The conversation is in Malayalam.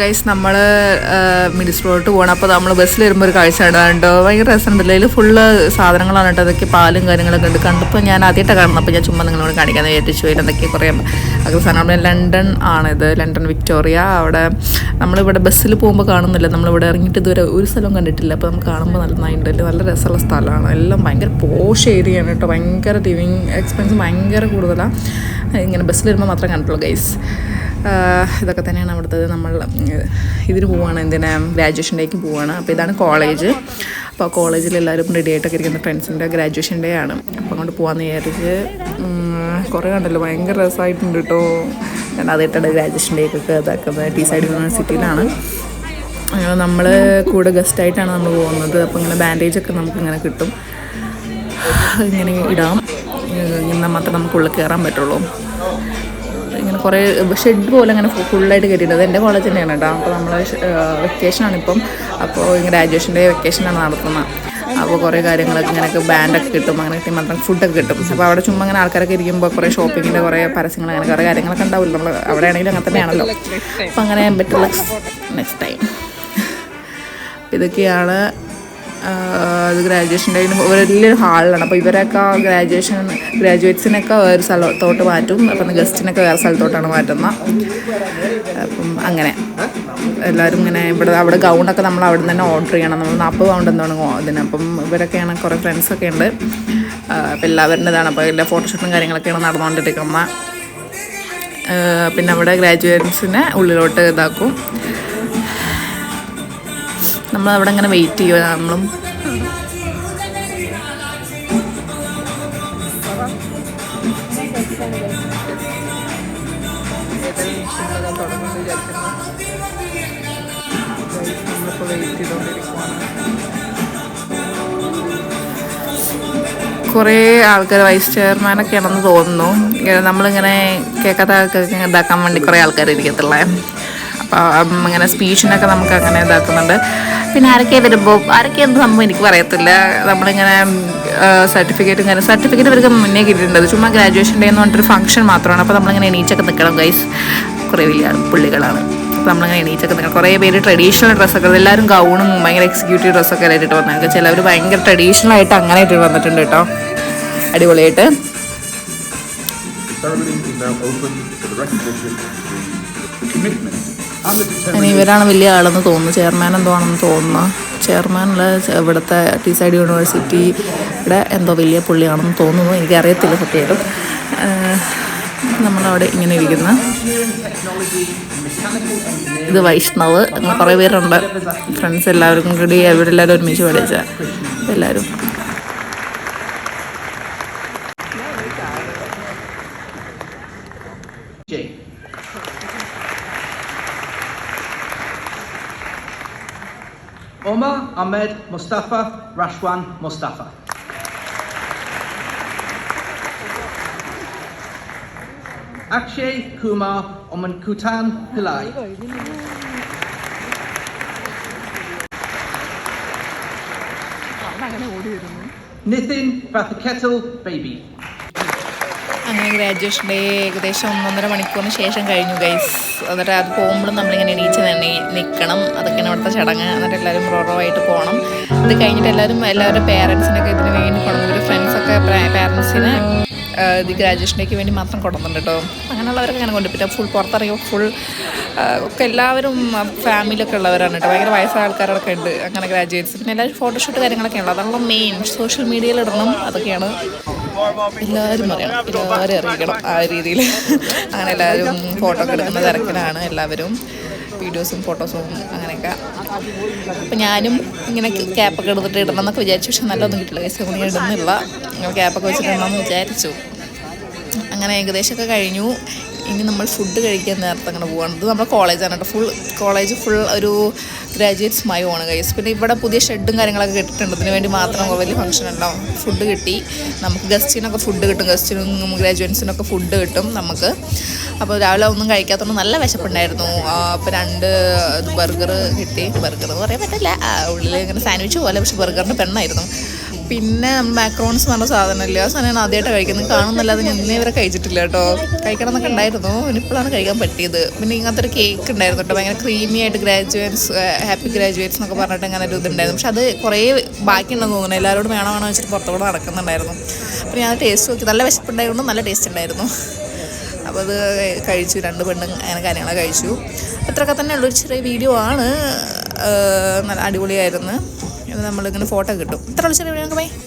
ഗൈസ് നമ്മൾ മിനിസ്റ്ററോട്ട് പോകണം അപ്പോൾ നമ്മൾ ബസ്സിൽ വരുമ്പോൾ ഒരു കാഴ്ച കണ്ടോ ഭയങ്കര രസമുണ്ടല്ലോ അതിൽ ഫുള്ള് സാധനങ്ങളാണ് കേട്ടോ. അതൊക്കെ പാലും കാര്യങ്ങളൊക്കെ ഉണ്ട്. കണ്ടപ്പോൾ ഞാൻ ആദ്യമായിട്ടാണ് കാണുന്നത്. അപ്പോൾ ഞാൻ ചുമ്മാ നിങ്ങളോട് കാണിക്കാമെന്ന് വിചാരിച്ചു. ചോദിച്ചു എന്തൊക്കെ കുറേ അതൊക്കെ സാധനം ലണ്ടൻ ആണിത്. London Victoria. അവിടെ നമ്മളിവിടെ ബസ്സിൽ പോകുമ്പോൾ കാണുന്നില്ല. നമ്മളിവിടെ ഇറങ്ങിയിട്ട് ഇതുവരെ ഒരു സ്ഥലവും കണ്ടിട്ടില്ല. അപ്പോൾ നമുക്ക് കാണുമ്പോൾ നല്ല നന്നായിട്ടുണ്ട് നല്ല രസമുള്ള സ്ഥലമാണ്. എല്ലാം ഭയങ്കര പോഷ് ഏരിയയാണ് കേട്ടോ. ഭയങ്കര ലിവിങ് എക്സ്പെൻസ് ഭയങ്കര കൂടുതലാണ് ഇങ്ങനെ ബസ്സിൽ വരുമ്പോൾ മാത്രമേ കണ്ടിട്ടുള്ളൂ ഗൈസ് ഇതൊക്കെ തന്നെയാണ് അവിടുത്തെ നമ്മൾ ഇതിന് പോവുകയാണ് എന്തിനാ ഗ്രാജുവേഷൻ ഡേക്ക് പോവുകയാണ് അപ്പോൾ ഇതാണ് കോളേജ് അപ്പോൾ കോളേജിൽ എല്ലാവരും റെഡി ആയിട്ടൊക്കെ ഇരിക്കുന്ന ഫ്രണ്ട്സിന്റെ ഗ്രാജുവേഷൻ ഡേ ആണ്. അപ്പോൾ അങ്ങോട്ട് പോകാമെന്ന് വിചാരിച്ച് കുറേ കണ്ടല്ലോ ഭയങ്കര രസമായിട്ടുണ്ട് കേട്ടോ ഞാൻ ആദ്യമായിട്ടാണ് ഗ്രാജുവേഷൻ ഡേക്കൊക്കെ ഇതാക്കുന്നത് ടി സൈഡ് യൂണിവേഴ്സിറ്റിയിലാണ് നമ്മൾ കൂടെ ഗസ്റ്റായിട്ടാണ് നമ്മൾ പോകുന്നത്. അപ്പോൾ ഇങ്ങനെ ബാൻഡേജ് ഒക്കെ നമുക്ക് ഇങ്ങനെ കിട്ടും. ഇങ്ങനെ ഇടാം. ഇങ്ങനെ മാത്രമേ നമുക്ക് ഉള്ളിൽ കയറാൻ പറ്റുള്ളൂ. ഇങ്ങനെ കുറേ ഷെഡ് പോലെ അങ്ങനെ ഫുള്ളായിട്ട് കയറ്റിയിട്ടുണ്ട് എന്റെ കോളേജ് തന്നെയാണ് കേട്ടോ. അപ്പോൾ നമ്മൾ വെക്കേഷനാണ് ഇപ്പം. അപ്പോൾ ഗ്രാജുവേഷൻ ഡേ വെക്കേഷനാണ് നടത്തുന്നത് അപ്പോൾ കുറേ കാര്യങ്ങളൊക്കെ ഇങ്ങനെയൊക്കെ ബാൻഡൊക്കെ കിട്ടും. അങ്ങനെ കിട്ടി മാത്രം ഫുഡൊക്കെ കിട്ടും. അപ്പോൾ അവിടെ ചുമ്മാ അങ്ങനെ ആൾക്കാരൊക്കെ ഇരിക്കുമ്പോൾ കുറേ ഷോപ്പിങ്ങിന്റെ കുറേ പരസ്യങ്ങൾ അങ്ങനെ കുറേ കാര്യങ്ങളൊക്കെ ഉണ്ടാവില്ല നമ്മൾ അവിടെ ആണെങ്കിലും അങ്ങനെ തന്നെയാണല്ലോ. അപ്പോൾ അങ്ങനെ ബെറ്റർ നെക്സ്റ്റ് ടൈം ഇതൊക്കെയാണ് ഇത് ഗ്രാജുവേഷൻ ടൈമിൽ വലിയൊരു ഹാളിലാണ് അപ്പോൾ ഇവരൊക്കെ ഗ്രാജുവേഷൻ ഗ്രാജുവേറ്റ്സിനൊക്കെ വേറെ സ്ഥലത്തോട്ട് മാറ്റും. അപ്പം ഗസ്റ്റിനൊക്കെ വേറെ സ്ഥലത്തോട്ടാണ് മാറ്റുന്നത് അപ്പം അങ്ങനെ. എല്ലാവരും ഇങ്ങനെ ഇവിടെ അവിടെ ഗൗണൊക്കെ നമ്മൾ അവിടെ നിന്ന് തന്നെ ഓർഡർ ചെയ്യണം. നമ്മൾ നാൽപ്പത് പൗണ്ട് എന്താണ് ഇതിന്. അപ്പം ഇവരൊക്കെയാണ് കുറേ ഫ്രണ്ട്സൊക്കെ ഉണ്ട്. അപ്പം എല്ലാവരുടെ ഇതാണ്. അപ്പോൾ എല്ലാ ഫോട്ടോഷൂട്ടും കാര്യങ്ങളൊക്കെയാണ് നടന്നുകൊണ്ടിരിക്കുന്നത് പിന്നെ അവിടെ ഗ്രാജുവേറ്റ്സിനെ ഉള്ളിലോട്ട് ഇതാക്കും. നമ്മൾ അവിടെ ഇങ്ങനെ വെയിറ്റ് ചെയ്യുക. നമ്മളും കുറേ ആൾക്കാർ വൈസ് ചെയർമാനൊക്കെ ആണെന്ന് തോന്നുന്നു. നമ്മളിങ്ങനെ കേൾക്കാത്ത ആൾക്കാർക്ക് ഇതാക്കാൻ വേണ്ടി കുറേ ആൾക്കാർ ഇരിക്കത്തുള്ളേ. അപ്പം ഇങ്ങനെ സ്പീച്ചിനൊക്കെ നമുക്ക് അങ്ങനെ ഇതാക്കുന്നുണ്ട്. പിന്നെ ആരൊക്കെ വരുമ്പോൾ ആരൊക്കെ എന്ത് സംഭവം എനിക്ക് പറയത്തില്ല. നമ്മളിങ്ങനെ സർട്ടിഫിക്കറ്റ് ഇങ്ങനെ സർട്ടിഫിക്കറ്റ് ഇവർക്ക് മുന്നേ കിട്ടിയിട്ടുണ്ട്. ചുമ്മാ ഗ്രാജുവേഷൻ ഡേ എന്ന് പറഞ്ഞിട്ടൊരു ഫംഗ്ഷൻ മാത്രമാണ്. അപ്പോൾ നമ്മളിങ്ങനെ എണീച്ചൊക്കെ നിൽക്കണം ഗൈസ് കുറേ വലിയ പുള്ളികളാണ്. അപ്പോൾ നമ്മളിങ്ങനെ എണീച്ചൊക്കെ നിൽക്കണം. കുറേ പേര് ട്രഡീഷണൽ ഡ്രസ്സൊക്കെ എല്ലാവരും ഗൗണും ഭയങ്കര എക്സിക്യൂട്ടീവ് ഡ്രസ്സൊക്കെ ആയിട്ട് വന്നിട്ട് ചിലവർ ഭയങ്കര ട്രഡീഷണൽ ആയിട്ട് അങ്ങനെ ഇട്ട് വന്നിട്ടുണ്ട് കേട്ടോ. അടിപൊളിയായിട്ട്. Now open the recognition of the commitment. ഇനി ഇവരാണ് വലിയ ആളെന്ന് തോന്നുന്നു. ചെയർമാൻ എന്തോ ആണെന്ന് തോന്നുന്നു. ചെയർമാനുള്ള ഇവിടുത്തെ ടി സൈഡ് യൂണിവേഴ്സിറ്റിയുടെ എന്തോ വലിയ പുള്ളിയാണെന്ന് തോന്നുന്നു. എനിക്കറിയത്തില്ല സത്യമായിട്ടും നമ്മളവിടെ ഇങ്ങനെ ഇരിക്കുന്ന. ഇത് വൈഷ്ണവ് അങ്ങനെ കുറേ പേരുണ്ട്. ഫ്രണ്ട്സ് എല്ലാവർക്കും കൂടി അവരെല്ലാവരും ഒരുമിച്ച് പഠിച്ച എല്ലാവരും. Omar Ahmed Mustafa Rashwan Mustafa. Akshay Kumar Omankutan Pillai. Nithin Vathaketal Baby. അങ്ങനെ ഗ്രാജുവേഷൻ ഡേ ഏകദേശം ഒന്നൊന്നര മണിക്കൂറിന് ശേഷം കഴിഞ്ഞു ഗൈസ് എന്നിട്ട് അത് പോകുമ്പോഴും നമ്മളിങ്ങനെ എണീച്ച് തന്നെ നിൽക്കണം അതൊക്കെയാണ് അവിടുത്തെ ചടങ്ങ്. എന്നിട്ട് എല്ലാവരും റോറോവായിട്ട് പോകണം അത് കഴിഞ്ഞിട്ട് എല്ലാവരും എല്ലാവരുടെ പേരൻസിനൊക്കെ ഇതിന് വേണ്ടി കൊടുക്കും ഒരു ഫ്രണ്ട്സൊക്കെ പേരൻസിന് ഇത് ഗ്രാജുവേഷൻ ഡേക്ക് വേണ്ടി മാത്രം കൊടുക്കുന്നുണ്ട് കേട്ടോ അങ്ങനെയുള്ളവരൊക്കെ അങ്ങനെ പിന്നെ ഫുൾ പുറത്തിറങ്ങിയോ ഫുൾ ഒക്കെ എല്ലാവരും ഫാമിലിയൊക്കെ ഉള്ളവരാണ് കേട്ടോ ഭയങ്കര വയസ്സായ ആൾക്കാരൊക്കെ ഉണ്ട്. അങ്ങനെ ഗ്രാജുവേറ്റ്സ് പിന്നെ എല്ലാവരും ഫോട്ടോഷൂട്ട് കാര്യങ്ങളൊക്കെ ഉള്ളത് അതാണല്ലോ മെയിൻ സോഷ്യൽ മീഡിയയിൽ ഇടണം. അതൊക്കെയാണ്. എല്ലാവരും അറിയാം. എല്ലാവരും അറിയിക്കണം ആ രീതിയിൽ. അങ്ങനെ എല്ലാവരും ഫോട്ടോ ഒക്കെ എടുക്കുന്ന തിരക്കിലാണ് എല്ലാവരും. വീഡിയോസും ഫോട്ടോസും അങ്ങനെയൊക്കെ. അപ്പം ഞാനും ഇങ്ങനെ ക്യാപ്പൊക്കെ എടുത്തിട്ട് ഇടണം എന്നൊക്കെ വിചാരിച്ചു. പക്ഷെ നല്ലതൊന്നും കിട്ടില്ല കൊണ്ട് ഞാൻ ഇടുന്നില്ല. ക്യാപ്പൊക്കെ വെച്ചിട്ടുണ്ടെന്ന് വിചാരിച്ചു. അങ്ങനെ ഏകദേശമൊക്കെ കഴിഞ്ഞു. ഇനി നമ്മൾ ഫുഡ് കഴിക്കാൻ നേരത്തെ അങ്ങനെ പോകണം ഇത് നമ്മുടെ കോളേജാണ് കേട്ടോ. ഫുൾ കോളേജ് ഫുൾ ഒരു ഗ്രാജുവേറ്റ്സ് മൈ മയമാണ് ഗൈസ് പിന്നെ ഇവിടെ പുതിയ ഷെഡും കാര്യങ്ങളൊക്കെ കിട്ടിയിട്ടുണ്ട്. ഇതിന് വേണ്ടി മാത്രം വലിയ ഫംഗ്ഷൻ ഉണ്ടാവും ഫുഡ് കിട്ടി. നമുക്ക് ഗസ്റ്റിനൊക്കെ ഫുഡ് കിട്ടും. ഗസ്റ്റിനും ഗ്രാജുവേറ്റ്സിനൊക്കെ ഫുഡ് കിട്ടും നമുക്ക്. അപ്പോൾ രാവിലെ ഒന്നും കഴിക്കാത്തതുകൊണ്ട് നല്ല വിശപ്പുണ്ടായിരുന്നു. അപ്പോൾ രണ്ട് ബർഗർ കിട്ടി. ബർഗർ എന്ന് പറയാൻ പറ്റില്ല ഉള്ളിൽ ഇങ്ങനെ സാൻഡ്വിച്ച് പോലെ പക്ഷെ ബർഗറിന്റെ പെണ്ണായിരുന്നു. പിന്നെ മാക്രോൺസ് എന്ന് പറഞ്ഞ സാധനമില്ല? ആ സാധനമാണ് ആദ്യമായിട്ട് കഴിക്കുന്നത്. കാണുന്നല്ലാതെ ഞാൻ ഇന്നേ വരെ കഴിച്ചിട്ടില്ല കേട്ടോ. കഴിക്കണം എന്നൊക്കെ ഉണ്ടായിരുന്നു ഇപ്പോഴാണ് കഴിക്കാൻ പറ്റിയത്. പിന്നെ ഇങ്ങനത്തെ ഒരു കേക്ക് ഉണ്ടായിരുന്നു കേട്ടോ. ഭയങ്കര ക്രീമി ആയിട്ട് ഗ്രാജുവേറ്റ്സ് ഹാപ്പി ഗ്രാജുവേറ്റ്സ് എന്നൊക്കെ പറഞ്ഞിട്ട് അങ്ങനെ ഒരു ഇതുണ്ടായിരുന്നു. പക്ഷെ അത് കുറേ ബാക്കിയുണ്ടെന്ന് തോന്നുന്നു. എല്ലാവരോടും വേണോ വേണോ വെച്ചിട്ട് പുറത്തുകൂടെ നടക്കുന്നുണ്ടായിരുന്നു. അപ്പോൾ ഞാൻ ടേസ്റ്റ് നോക്കി. നല്ല വിശപ്പുണ്ടായിരുന്നു. നല്ല ടേസ്റ്റ് ഉണ്ടായിരുന്നു. അപ്പോൾ അത് കഴിച്ചു. രണ്ട് പെണ്ണും അങ്ങനെ കാര്യങ്ങളൊക്കെ കഴിച്ചു. അത്രയൊക്കെ തന്നെ ഉള്ളൊരു ചെറിയ വീഡിയോ ആണ്. നല്ല അടിപൊളിയായിരുന്നു. നമ്മളിങ്ങനെ ഫോട്ടോ കിട്ടും ഇത്ര വിളിച്ചിട്ട് വേണമെങ്കിൽ പോയി